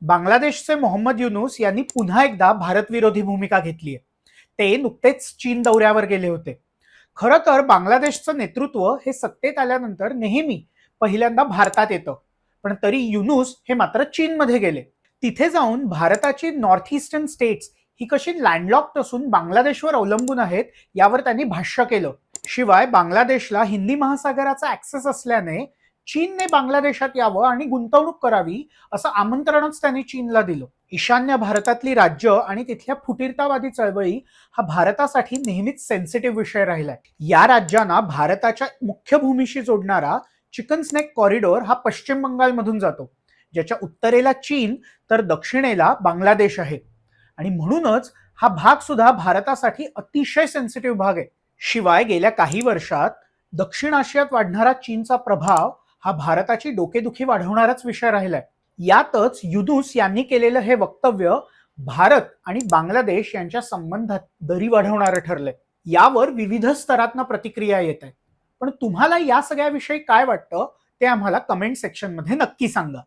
बांगलादेशचे मोहम्मद युनुस यांनी पुन्हा एकदा भारतविरोधी भूमिका घेतली आहे. ते नुकतेच चीन दौऱ्यावर गेले होते. खरं तर बांगलादेशचं नेतृत्व हे सत्तेत आल्यानंतर नेहमी पहिल्यांदा भारतात येतं. पण तरी युनुस हे मात्र चीनमध्ये गेले. तिथे जाऊन भारताची नॉर्थ ईस्टर्न स्टेट्स ही कशी लँडलॉक्ड असून बांगलादेशवर अवलंबून आहेत यावर त्यांनी भाष्य केलं. शिवाय बांगलादेशला हिंदी महासागराचा ऍक्सेस असल्याने चीनने बांगलादेशात यावं आणि गुंतवणूक करावी असं आमंत्रणच त्यांनी चीनला दिलं. ईशान्य भारतातली राज्य आणि तिथल्या फुटीरतावादी चळवळी हा भारतासाठी नेहमीच सेन्सिटिव्ह विषय राहिलाय. या राज्यांना भारताच्या मुख्य भूमीशी जोडणारा चिकन स्नेक कॉरिडॉर हा पश्चिम बंगालमधून जातो. ज्याच्या उत्तरेला चीन तर दक्षिणेला बांगलादेश आहे. आणि म्हणूनच हा भाग सुद्धा भारतासाठी अतिशय सेन्सिटिव्ह भाग आहे. शिवाय गेल्या काही वर्षात दक्षिण आशियात वाढणारा चीनचा प्रभाव हा भारताची डोकेदुखी वाढवणाराच विषय राहिलाय. यातच युदुस यांनी केलेलं हे वक्तव्य भारत आणि बांगलादेश यांच्या संबंधात दरी वाढवणारं ठरलंय. यावर विविध स्तरातनं प्रतिक्रिया येत आहे पण तुम्हाला या सगळ्याविषयी काय वाटतं ते आम्हाला कमेंट सेक्शनमध्ये नक्की सांगा.